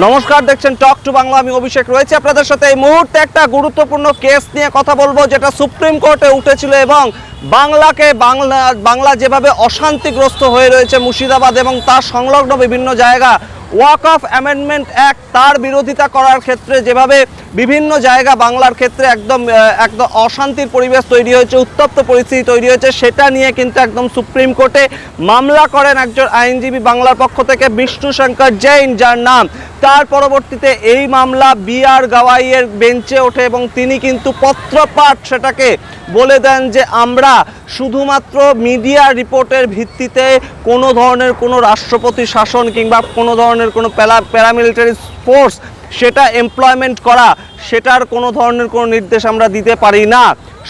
নমস্কার, দেখছেন talk to Bangla আমি অভিষেক রয়েছে। আপনাদের সাথে এই মুহূর্তে একটা গুরুত্বপূর্ণ কেস নিয়ে কথা বলব, যেটা সুপ্রিম কোর্টে উঠেছিল এবং বাংলাকে বাংলা বাংলা যেভাবে অশান্তিগ্রস্ত হয়ে রয়েছে মুর্শিদাবাদ এবং তার সংলগ্ন বিভিন্ন জায়গা ওয়াক অফ অ্যামেন্ডমেন্ট অ্যাক্ট তার বিরোধিতা করার ক্ষেত্রে যেভাবে বিভিন্ন জায়গা বাংলার ক্ষেত্রে একদম একদম অশান্তির পরিবেশ তৈরি হয়েছে, উত্তপ্ত পরিস্থিতি তৈরি হয়েছে, সেটা নিয়ে কিন্তু একদম সুপ্রিম কোর্টে মামলা করেন একজন আইনজীবী বাংলার পক্ষ থেকে বিষ্ণু শঙ্কর জৈন, যার নাম। তার পরবর্তীতে এই মামলা বি আর গাওয়াইয়ের বেঞ্চে ওঠে এবং তিনি কিন্তু পত্রপাঠ সেটাকে বলে দেন যে, আমরা শুধুমাত্র মিডিয়া রিপোর্টের ভিত্তিতে কোনো ধরনের কোনো রাষ্ট্রপতি শাসন কিংবা কোনো ধরনের কোনো প্যারা, প্যারামিলিটারি ফোর্স সেটা এমপ্লয়মেন্ট করা, সেটার কোনো ধরনের কোনো নির্দেশ আমরা দিতে পারি না।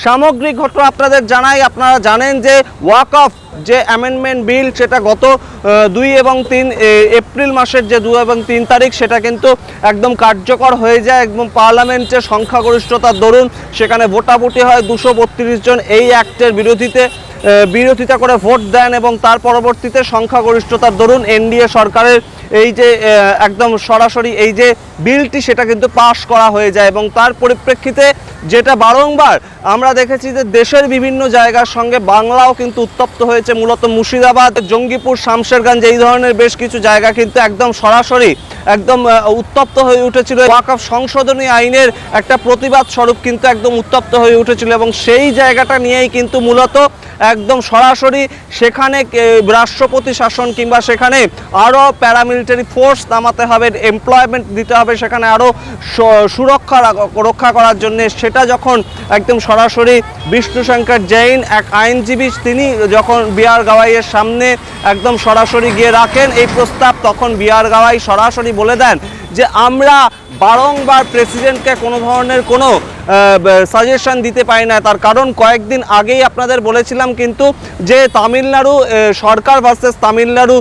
সামগ্রিক ঘটনা আপনাদের জানাই, আপনারা জানেন যে ওয়াক অফ যে অ্যামেন্ডমেন্ট বিল সেটা গত দুই এবং তিন এপ্রিল মাসের যে দু এবং তিন তারিখ, সেটা কিন্তু একদম কার্যকর হয়ে যায়। একদম পার্লামেন্টের সংখ্যাগরিষ্ঠতার দরুন সেখানে ভোটাভুটি হয় দুশো জন এই অ্যাক্টের বিরোধীতে বিরোধিতা করে ভোট দেন এবং তার পরবর্তীতে সংখ্যাগরিষ্ঠতার দরুন এনডিএ সরকারের এই যে একদম সরাসরি এই যে বিলটি সেটা কিন্তু পাশ করা হয়ে যায় এবং তার পরিপ্রেক্ষিতে যেটা বারংবার আমরা দেখেছি যে দেশের বিভিন্ন জায়গার সঙ্গে বাংলাও কিন্তু উত্তপ্ত হয়েছে, মূলত মুর্শিদাবাদ, জঙ্গিপুর, শামশেরগঞ্জ, এই ধরনের বেশ কিছু জায়গা কিন্তু একদম সরাসরি একদম উত্তপ্ত হয়ে উঠেছিল ওয়াকফ সংশোধনী আইনের একটা প্রতিবাদ স্বরূপ কিন্তু একদম উত্তপ্ত হয়ে উঠেছিল এবং সেই জায়গাটা নিয়েই কিন্তু মূলত একদম সরাসরি সেখানে রাষ্ট্রপতি শাসন কিংবা সেখানে আরও প্যারামিলিটারি ফোর্স নামাতে হবে এমপ্লয়মেন্ট দিতে হবে, সেখানে আরও সুরক্ষা রক্ষা করার জন্য। সেটা যখন একদম সরাসরি বিষ্ণুশঙ্কর জৈন, এক আইনজীবী, তিনি যখন বিআর গাওয়াইয়ের সামনে একদম সরাসরি গিয়ে রাখেন, এই প্রস্তাব তখন বিআর গাওয়াই সরাসরি বলে দেন যে, আমরা বারংবার প্রেসিডেন্টকে কোনো ধরনের কোনো সাজেশন দিতে পারি না। তার কারণ কয়েকদিন আগেই আপনাদের বলেছিলাম কিন্তু যে তামিলনাড়ু সরকার ভার্সেস তামিলনাড়ু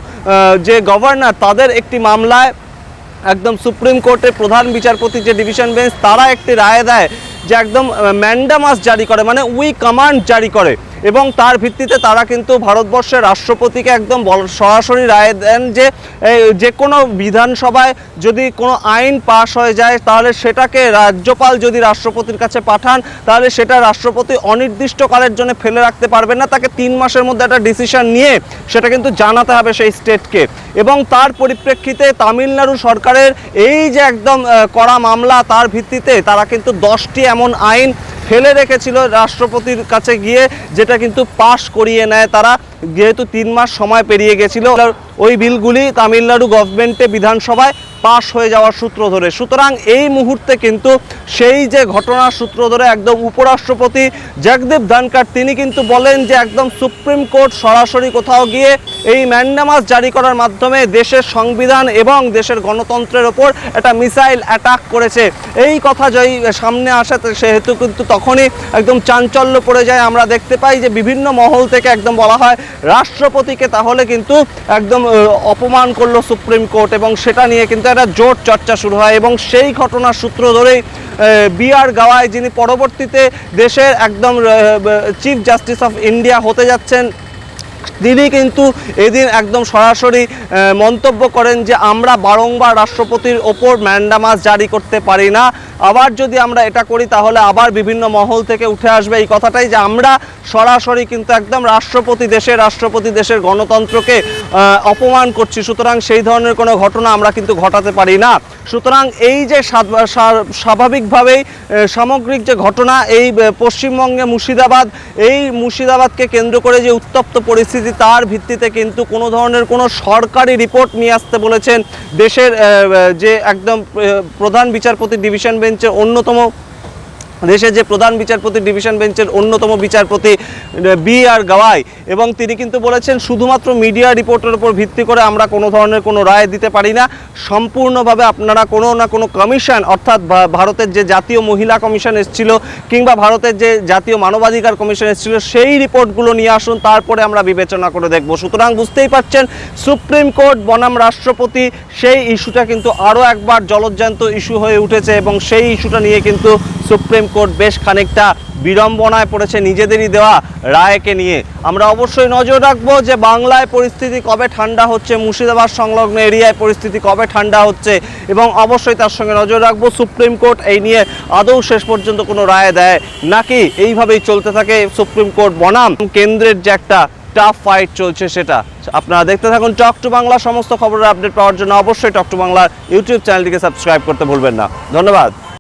যে গভর্নর তাদের একটি মামলায় একদম সুপ্রিম কোর্টের প্রধান বিচারপতি যে ডিভিশন বেঞ্চ তারা একটি রায় দেয় যে একদম ম্যান্ডামাস জারি করে মানে উই কমান্ড জারি করে। এবং তার ভিত্তিতে তারা কিন্তু ভারতবর্ষের রাষ্ট্রপতিকে একদম সরাসরি রায় দেন যে যে কোনো বিধানসভায় যদি কোনো আইন পাশ হয়ে যায়, তাহলে সেটাকে রাজ্যপাল যদি রাষ্ট্রপতির কাছে পাঠান, তাহলে সেটা রাষ্ট্রপতি অনির্দিষ্টকালের জন্য ফেলে রাখতে পারবেন না। তাকে তিন মাসের মধ্যে একটা ডিসিশন নিয়ে সেটা কিন্তু জানাতে হবে সেই স্টেটকে এবং তার পরিপ্রেক্ষিতে তামিলনাড়ু সরকারের এই যে একদম করা মামলা, তার ভিত্তিতে তারা কিন্তু দশটি এমন আইন ফেলে রেখেছিল রাষ্ট্রপতির কাছে গিয়ে যেটা কিন্তু পাশ করিয়ে নেয় তারা। যেহেতু তিন মাস সময় পেরিয়ে গেছিল, ওই বিলগুলি তামিলনাড়ু গভর্নমেন্টে বিধানসভায় পাশ হয়ে যাওয়ার সূত্র ধরে। সুতরাং এই মুহূর্তে কিন্তু সেই যে ঘটনার সূত্র ধরে একদম উপরাষ্ট্রপতি জগদীপ ধনকর তিনি কিন্তু বলেন যে একদম সুপ্রিম কোর্ট সরাসরি কোথাও গিয়ে এই ম্যান্ডামাস জারি করার মাধ্যমে দেশের সংবিধান এবং দেশের গণতন্ত্রের ওপর একটা মিসাইল অ্যাটাক করেছে। এই কথা যদি সামনে আসে, সেহেতু কিন্তু তখনই একদম চাঞ্চল্য পড়ে যায়। আমরা দেখতে পাই যে বিভিন্ন মহল থেকে একদম বলা হয় রাষ্ট্রপতিকে তাহলে কিন্তু একদম অপমান করল সুপ্রিম কোর্ট এবং সেটা নিয়ে কিন্তু একটা জোট চর্চা শুরু হয় এবং সেই ঘটনার সূত্র ধরেই বি গাওয়ায় যিনি পরবর্তীতে দেশের একদম চিফ জাস্টিস অফ ইন্ডিয়া হতে যাচ্ছেন তিনি কিন্তু এদিন একদম সরাসরি মন্তব্য করেন যে আমরা বারংবার রাষ্ট্রপতির ওপর ম্যান্ডামাস জারি করতে পারি না। আবার যদি আমরা এটা করি, তাহলে আবার বিভিন্ন মহল থেকে উঠে আসবে এই কথাটাই যে আমরা সরাসরি কিন্তু একদম রাষ্ট্রপতি দেশের রাষ্ট্রপতি দেশের গণতন্ত্রকে অপমান করছি। সুতরাং সেই ধরনের কোনো ঘটনা আমরা কিন্তু ঘটাতে পারি না। সুতরাং এই যে স্বা- স্বা- স্বাভাবিকভাবেই সামগ্রিক যে ঘটনা, এই পশ্চিমবঙ্গে মুর্শিদাবাদ, এই মুর্শিদাবাদকে কেন্দ্র করে যে উত্তপ্ত পরিস্থিতি তার ভিত্তিতে কিন্তু কোনো ধরনের কোনো সরকারি রিপোর্ট নিয়ে আসতে বলেছেন দেশের যে একদম প্রধান বিচারপতি ডিভিশন বেঞ্চের অন্যতম, দেশের যে প্রধান বিচারপতি ডিভিশন বেঞ্চের অন্যতম বিচারপতি বি আর গাওয়াই। এবং তিনি কিন্তু বলেছেন, শুধুমাত্র মিডিয়া রিপোর্টের উপর ভিত্তি করে আমরা কোনো ধরনের কোনো রায় দিতে পারি না। সম্পূর্ণভাবে আপনারা কোনো না কোনো কমিশন, অর্থাৎ ভারতের যে জাতীয় মহিলা কমিশন এসেছিল, কিংবা ভারতের যে জাতীয় মানবাধিকার কমিশন এসেছিল, সেই রিপোর্টগুলো নিয়ে আসুন, তারপরে আমরা বিবেচনা করে দেখব। সুতরাং বুঝতেই পারছেন, সুপ্রিম কোর্ট বনাম রাষ্ট্রপতি, সেই ইস্যুটা কিন্তু আরও একবার জলজ্জান্ত ইস্যু হয়ে উঠেছে, এবং সেই ইস্যুটা নিয়ে কিন্তু সুপ্রিম কোর্ট বেশ খানিকটা বিড়ম্বনায় পড়েছে নিজেদেরই দেওয়া রায়কে নিয়ে। আমরা অবশ্যই নজর রাখব যে বাংলায় পরিস্থিতি কবে ঠান্ডা হচ্ছে, মুর্শিদাবাদ সংলগ্ন এরিয়ায় পরিস্থিতি কবে ঠান্ডা হচ্ছে এবং অবশ্যই তার সঙ্গে নজর রাখব। সুপ্রিম কোর্ট এই নিয়ে আদৌ শেষ পর্যন্ত কোনো রায় দেয় নাকি এইভাবেই চলতে থাকে সুপ্রিম কোর্ট বনাম। কেন্দ্রের যে একটা টাফ ফাইট চলছে সেটা। আপনারা দেখতে থাকুন টক টু বাংলা, সমস্ত খবরের আপডেট পাওয়ার জন্য অবশ্যই টক টু বাংলার ইউটিউব চ্যানেলটিকে সাবস্ক্রাইব করতে ভুলবেন না। ধন্যবাদ।